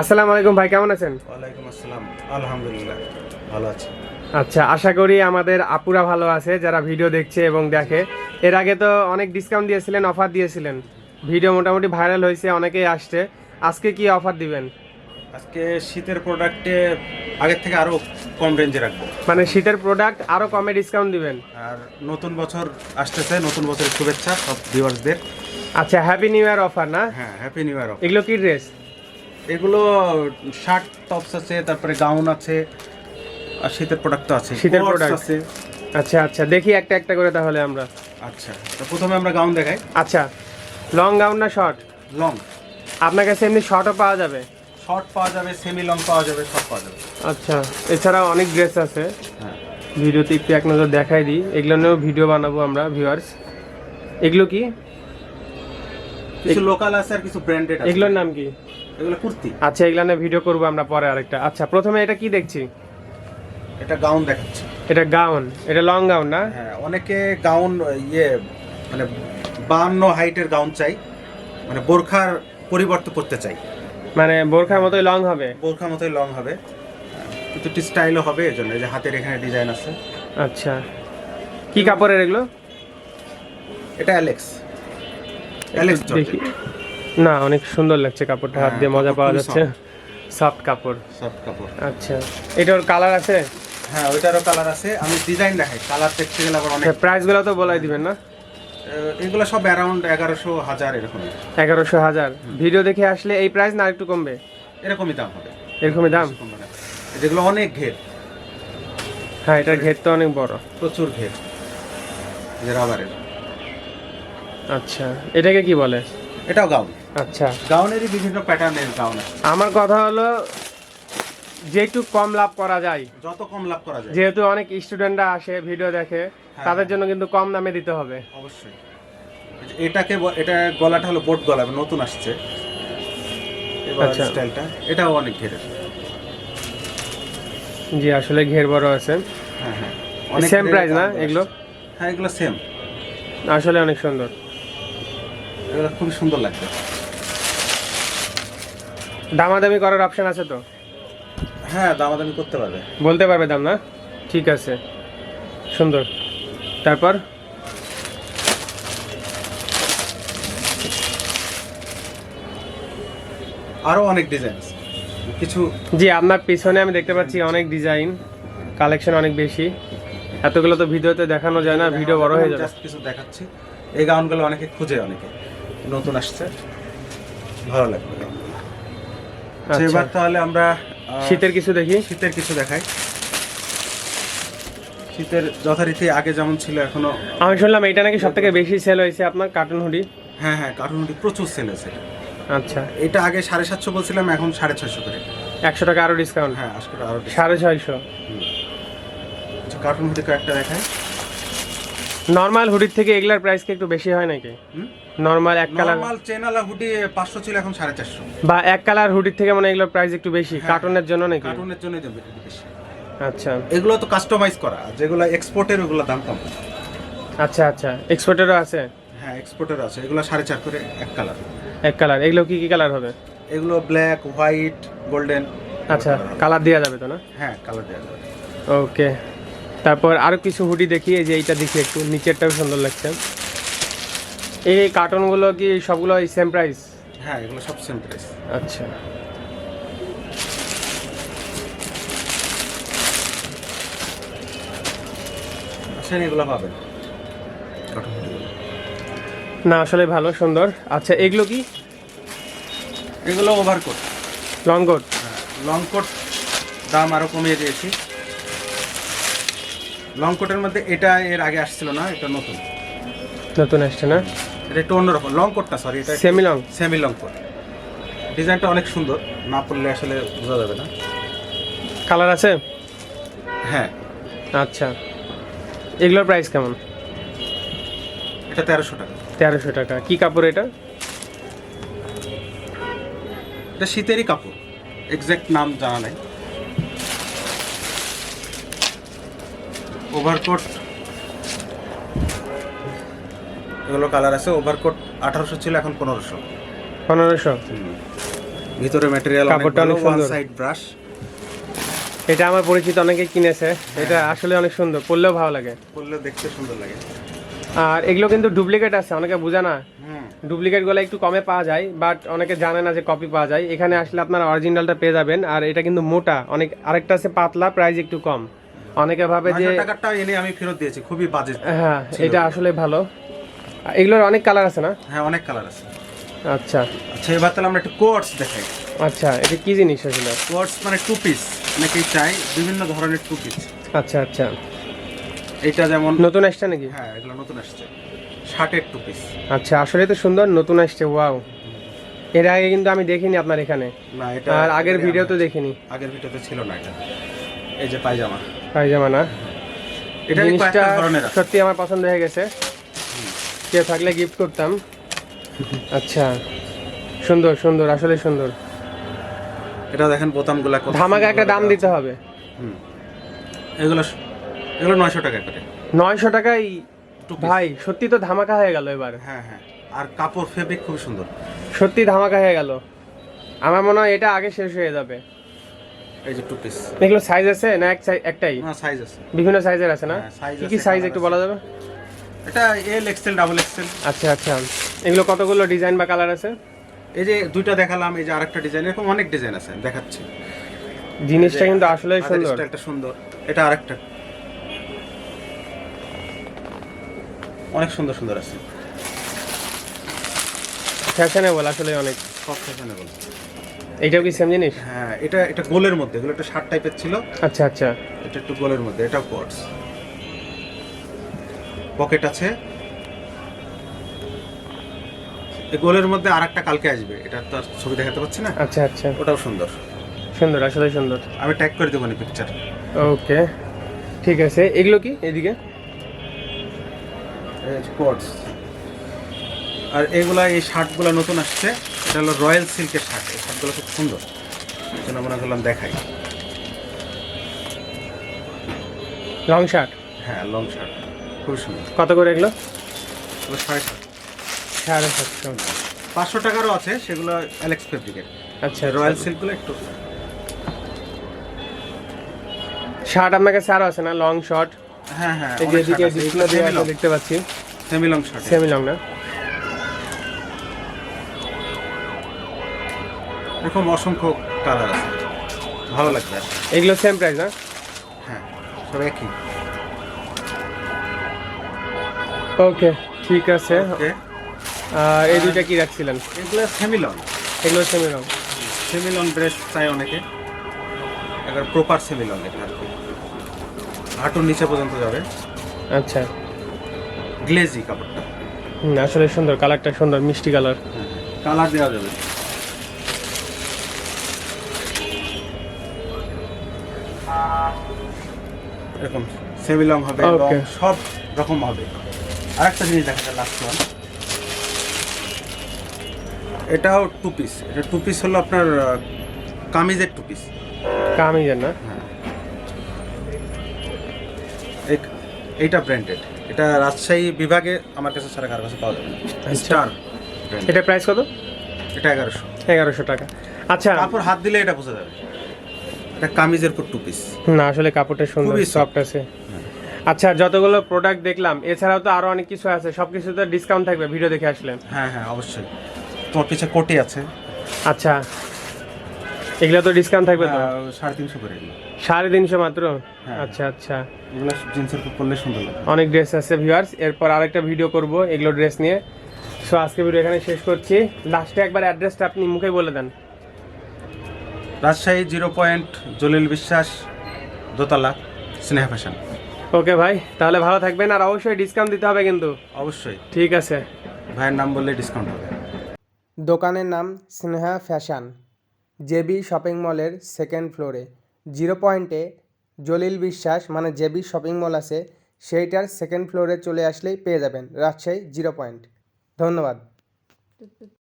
আসসালামু আলাইকুম ভাই কেমন আছেন? ওয়ালাইকুম আসসালাম। আলহামদুলিল্লাহ ভালো আছি। আচ্ছা আশা করি আমাদের আপুরা ভালো আছে যারা ভিডিও দেখছে এবং দেখে। এর আগে তো অনেক ডিসকাউন্ট দিয়েছিলেন অফার দিয়েছিলেন। ভিডিও মোটামুটি ভাইরাল হয়েছে অনেকেই আসছে। আজকে কি অফার দিবেন? আজকে শীতের প্রোডাক্টে আগের থেকে আরও কম রেঞ্জে রাখব। মানে শীতের প্রোডাক্ট আরও কমে ডিসকাউন্ট দিবেন? আর নতুন বছর আসতেছে নতুন বছরের শুভেচ্ছা সব ভিউয়ার্সদের আচ্ছা হ্যাপি নিউ ইয়ার অফার না? হ্যাঁ হ্যাপি নিউ ইয়ার এগুলো কি ড্রেস এগুলো শার্ট টপস আছে তারপরে গাউন আছে আর শীতের প্রোডাক্ট তো আছে শীতের প্রোডাক্ট আছে। আচ্ছা আচ্ছা দেখি একটা একটা করে তাহলে আমরা। আচ্ছা তো প্রথমে আমরা গাউন দেখাই। আচ্ছা লং গাউন না শর্ট? লং। আপনার কাছে এমনি শর্টও পাওয়া যাবে? শর্ট পাওয়া যাবে সেমি লং পাওয়া যাবে সব পাওয়া যাবে। আচ্ছা এছাড়া অনেক ড্রেস আছে। হ্যাঁ। ভিডিওতে একটু এক নজর দেখাই দিই। এগুলো নিয়েও ভিডিও বানাবো আমরা ভিউয়ার্স এগুলো কি? কিছু লোকাল আছে আর কিছু ব্র্যান্ডেড আছে। এগুলোর নাম কি? এগুলো কুর্তি। আচ্ছা এগুলো নিয়ে ভিডিও করব আমরা পরে আরেকটা। আচ্ছা প্রথমে এটা কি দেখছি? এটা গাউন দেখাচ্ছি। এটা গাউন এটা লং গাউন না? হ্যাঁ অনেকে গাউন ইয়ে মানে বাহান্ন হাইটের গাউন চাই মানে বোরখার পরিবর্তন করতে চাই। মানে বোরখার মতোই লং হবে? বোরখা মতোই লং হবে। কিন্তু একটু স্টাইলও হবে এই জন্য এই যে হাতের এখানে ডিজাইন আছে। আচ্ছা। কি কাপড়ের এগুলো? এটা অ্যালেক্স অ্যালেক্স দেখি। না অনেক সুন্দর লাগছে কাপড়টা। হাত দিয়ে হ্যাঁ, মজা পাওয়া যাচ্ছে। সফট কাপড়। সফট কাপড়। আচ্ছা এটার কালার আছে? হ্যাঁ ওইটারও কালার আছে। আমি ডিজাইন দেখাই কালার দেখতে গেলে আবার অনেক প্রাইসগুলো তো বলাই দিবেন না? এগুলো সব অ্যারাউন্ড এগারোশো হাজার এরকম। এগারোশো হাজার। ভিডিও দেখে আসলে এই প্রাইস না একটু কমবে? এরকমই দাম হবে। এরকমই দাম? যেগুলো অনেক ঘের। হ্যাঁ এটার ঘের তো অনেক বড়। প্রচুর ঘের। রাবারের আচ্ছা এটাকে কি বলে? এটাও গাউন আচ্ছা। গাউনেরই বিভিন্ন প্যাটার্নের গাউন। আমার কথা হলো যেটু কম লাভ করা যায়। যত কম লাভ করা যায়। যেহেতু অনেক স্টুডেন্টরা আসে ভিডিও দেখে তাদের জন্য কিন্তু কম দামে দিতে হবে। অবশ্যই। এটাকে এটা গলাটা হলো বোট গলা নতুন আসছে। এবার আচ্ছা। স্টাইলটা এটাও অনেক ঘেরের জি আসলে ঘের বড় আছে। হ্যাঁ হ্যাঁ। সেম প্রাইস না এগুলো? হ্যাঁ এগুলো সেম আসলে অনেক সুন্দর। এগুলো খুবই সুন্দর লাগবে দামাদামি করার অপশন আছে তো? হ্যাঁ দামাদামি করতে পারবে। বলতে পারবে দাম না? ঠিক আছে। সুন্দর। তারপর? আরও অনেক ডিজাইন কিছু জি আপনার পিছনে আমি দেখতে পাচ্ছি অনেক ডিজাইন কালেকশন অনেক বেশি। এতগুলো তো ভিডিওতে দেখানো যায় না ভিডিও বড় হয়ে যাবে। কিছু দেখাচ্ছি। এই গাউনগুলো অনেকে খুঁজে অনেকে। নতুন আসছে। ভালো লাগবে। আচ্ছা, আচ্ছা এবার তাহলে আমরা শীতের কিছু দেখি। শীতের কিছু দেখাই। শীতের যথারীতি আগে যেমন ছিল এখনও আমি শুনলাম এটা নাকি সব থেকে বেশি সেল হয়েছে আপনার কার্টুন হুডি হ্যাঁ হ্যাঁ কার্টুন হুডি প্রচুর সেল আছে আচ্ছা। এটা আগে সাড়ে সাতশো বলছিলাম এখন সাড়ে ছয়শো করে। একশো টাকা আরও ডিসকাউন্ট হ্যাঁ আজকে আরও সাড়ে ছয়শো। কার্টুন হুডি একটা দেখায় নর্মাল হুডির থেকে এগুলার প্রাইস কি একটু বেশি হয় নাকি? নর্মাল এক কালার নর্মাল চেনালা হুডি পাঁচশো ছিল এখন সাড়ে চারশো। বা এক কালার হুডির থেকে মানে এগুলোর প্রাইস একটু বেশি। কার্টুনের জন্য নাকি? কার্টুনের জন্যই দেবে বেশি। আচ্ছা। এগুলো তো কাস্টমাইজ করা যেগুলো এক্সপোর্টের ওগুলো দাম কম। আচ্ছা আচ্ছা। এক্সপোর্টেরও আছে? হ্যাঁ এক্সপোর্টের আছে। এগুলো সাড়ে চার করে এক কালার এক কালার এগুলো কি কি কালার হবে? এগুলো ব্ল্যাক হোয়াইট গোল্ডেন আচ্ছা কালার দেওয়া যাবে তো না? হ্যাঁ কালার দেওয়া যাবে। ওকে তারপর আরও কিছু হুডি দেখি এই যে এইটা দেখি একটু। নিচেরটাও সুন্দর লাগছে। এই কার্টুনগুলো কি সবগুলো এই সেম প্রাইস হ্যাঁ এগুলো সব সেম প্রাইস আচ্ছা। আসেন এগুলো পাবেন। না আসলে ভালো সুন্দর। আচ্ছা এগুলো কি? এগুলো overcoat long coat long coat দাম আরও কমিয়ে দিয়েছি। লং কোটের মধ্যে এটা এর আগে আসছিল না এটা নতুন। নতুন আসছে না? এটা একটু অন্যরকম লং কোটটা সরি এটা semi long semi long coat ডিজাইনটা অনেক সুন্দর না পড়লে আসলে বোঝা যাবে না। কালার আছে? হ্যাঁ। আচ্ছা। এগুলোর প্রাইস কেমন? এটা তেরোশো টাকা। তেরোশো টাকা। কি কাপড় এটা? এটা শীতেরই কাপড় এক্সাক্ট নাম জানা নাই। ওভারকোট এগুলো কালার আছে ওভারকোট আঠারোশো ছিল এখন পনেরোশো। পনেরোশো? ভিতরে ম্যাটেরিয়াল কাপড়টা অনেক সুন্দর। সাইড ব্রাশ এটা আমার পরিচিত অনেকে কিনেছে এটা আসলে অনেক সুন্দর পরলেও ভালো লাগে। করলে দেখতে সুন্দর লাগে। আর এগুলো কিন্তু ডুপ্লিকেট আছে অনেকে বোঝে না। ডুপ্লিকেটগুলো একটু কমে পাওয়া যায় বাট অনেকে জানে না যে কপি পাওয়া যায়। এখানে আসলে আপনারা অরিজিনালটা পেয়ে যাবেন আর এটা কিন্তু মোটা অনেক আরেকটা আছে পাতলা প্রাইস একটু কম। অনেকে ভাবে যে টাকারটা এনে আমি ফেরত দিয়েছি খুবই বাজে হ্যাঁ এটা আসলে ভালো। এগুলোর অনেক কালার আছে না? হ্যাঁ অনেক কালার আছে। আচ্ছা। আচ্ছা এবার তাহলে আমরা একটু কোয়ার্টস দেখাই। আচ্ছা এটা কি জিনিস আসলে? কোয়ার্টস মানে টু পিস অনেকেই চাই বিভিন্ন ধরনের টু পিস আচ্ছা আচ্ছা। এটা যেমন নতুন আসছে নাকি? হ্যাঁ এগুলো নতুন আসছে। শার্টের টু পিস আচ্ছা আসলে তো সুন্দর নতুন আসছে ওয়াও এর আগে কিন্তু আমি দেখিনি আপনার এখানে। না এটা আর আগের ভিডিও তো দেখিনি। আগের ভিডিওতে ছিল না এটা। এই যে পায়জামা। পায়জামা না? এটা জিনিসটা ধরনের সত্যি আমার পছন্দ হয়ে গেছে। কেউ থাকলে গিফট করতাম। আচ্ছা সুন্দর সুন্দর আসলে সুন্দর। এটা দেখেন বোতামগুলা কত ধামাকা একটা দাম দিতে হবে। হুম। এগুলো এগুলো নয়শো টাকা করে। নয়শো টাকাই ভাই সত্যি তো ধামাকা হয়ে গেল এবার। হ্যাঁ হ্যাঁ। আর কাপড় ফেব্রিক খুব সুন্দর। সত্যি ধামাকা হয়ে গেল। আমার মনে হয় এটা আগে শেষ হয়ে যাবে। এই যে টু পিস এগুলো সাইজ আছে না এক একটাই? না সাইজ আছে। বিভিন্ন সাইজের আছে না? হ্যাঁ, কি কি সাইজ একটু বলা যাবে? এটা এল এক্সেল ডাবল এক্সেল আচ্ছা আচ্ছা। এগুলো কতগুলো ডিজাইন বা কালার আছে? এই যে দুইটা দেখালাম এই যে আরেকটা ডিজাইন এরকম অনেক ডিজাইন আছে দেখাচ্ছি। জিনিসটা কিন্তু হাতের সুন্দর। স্টাইলটা সুন্দর এটা আরেকটা। অনেক সুন্দর সুন্দর আছে। ফ্যাশনেবল আসলে অনেক। সব ফ্যাশনেবল এইটাও কি সেম জিনিস? হ্যাঁ এটা এটা গোলের মধ্যে এগুলো একটা শার্ট টাইপের ছিল। আচ্ছা আচ্ছা। এটা একটু গোলের মধ্যে এটা কোয়ার্টস পকেট আছে। এই গোলের মধ্যে আরেকটা কালকে আসবে। এটা তো আর ছবি দেখাতে পাচ্ছি না। আচ্ছা আচ্ছা। ওটাও সুন্দর। সুন্দর আসলে সুন্দর। আমি ট্যাগ করে দেবো পিকচার ওকে। ঠিক আছে। এগুলো কি এদিকে? কোয়ার্টস আর এগুলা এই শার্টগুলো নতুন আসছে। এটা হলো রয়্যাল সিল্কের শার্ট। এই শার্টগুলো খুব সুন্দর। জন্য মনে করলাম দেখাই। Long shirt? হ্যাঁ লং শার্ট। খুবই সুন্দর কত করে এগুলো? সাড়ে সাত সাড়ে সাতশো। পাঁচশো টাকারও আছে সেগুলো অ্যালেক্স ফেব্রিকের আচ্ছা রয়্যাল রয়্যাল সিল্কগুলো একটু। শার্ট আপনার কাছে আরও আছে না? লং শর্ট হ্যাঁ হ্যাঁ এই যে এদিকে ডিসপ্লে দিয়ে দেখতে পাচ্ছি। Semi long shirt semi long না? এরকম অসংখ্য কালার আছে। ভালো লাগবে। এগুলো সেম প্রাইস না? হ্যাঁ সব একই। ওকে ঠিক আছে। এই দুইটা কি রাখছিলেন? এগুলো সেমিলন এগুলো semi long semi long dress চাই অনেকে। এবার প্রপার সেমিলন এটা আর কি হাঁটুর নিচে পর্যন্ত যাবে। আচ্ছা। গ্লেজি কাপড়টা। হুম, আসলে সুন্দর কালারটা সুন্দর মিষ্টি কালার। কালার দেওয়া যাবে। এরকম সেমি লং হবে সব রকম হবে। আরেকটা জিনিস দেখা যায় লাস্ট ওয়ান এটাও টু পিস এটা টু পিস হলো আপনার কামিজের টু পিস কামিজের না? এইটা ব্র্যান্ডেড এটা রাজশাহী বিভাগে আমার কাছে ছাড়া কারও কাছে পাওয়া যাবে আচ্ছা। স্টার এটা প্রাইস কত? এটা এগারোশো। এগারোশো টাকা। আচ্ছা। কাপড় হাত দিলে এটা বোঝা যাবে। এটা কামিজের উপর টু পিস না আসলে কাপড়টা সুন্দর সফট আছে। আচ্ছা যতগুলো প্রোডাক্ট দেখলাম এছাড়াও তো আরও অনেক কিছু আছে সব কিছুতে ডিসকাউন্ট থাকবে ভিডিও দেখে আসলে। হ্যাঁ হ্যাঁ অবশ্যই। তোমার পিছে কোটি আছে। আচ্ছা এগুলো তো ডিসকাউন্ট থাকবে তো? আহ, সাড়ে তিনশো করে সাড়ে তিনশো মাত্র? হ্যাঁ। আচ্ছা আচ্ছা। এগুলো জিন্সের পরলে সুন্দর লাগে। অনেক ড্রেস আছে ভিউয়ার্স এরপর আরেকটা ভিডিও করব এগুলো ড্রেস নিয়ে। সো আজকে ভিডিও এখানে শেষ করছি। লাস্টে একবার অ্যাড্রেসটা আপনি মুখে বলে দেন। রাজশাহী জিরো পয়েন্ট জলিল বিশ্বাস দোতলা স্নেহ ফ্যাশন। ওকে ভাই তাহলে ভালো থাকবেন আর অবশ্যই ডিসকাউন্ট দিতে হবে কিন্তু। অবশ্যই। ঠিক আছে। ভাইয়ের নাম বললে ডিসকাউন্ট হবে। দোকানের নাম স্নেহা ফ্যাশন জেবি শপিং মলের সেকেন্ড ফ্লোরে জিরো পয়েন্টে জলিল বিশ্বাস মানে জেবি শপিং মল আছে সেইটার সেকেন্ড ফ্লোরে চলে আসলেই পেয়ে যাবেন। রাজশাহী জিরো পয়েন্ট ধন্যবাদ।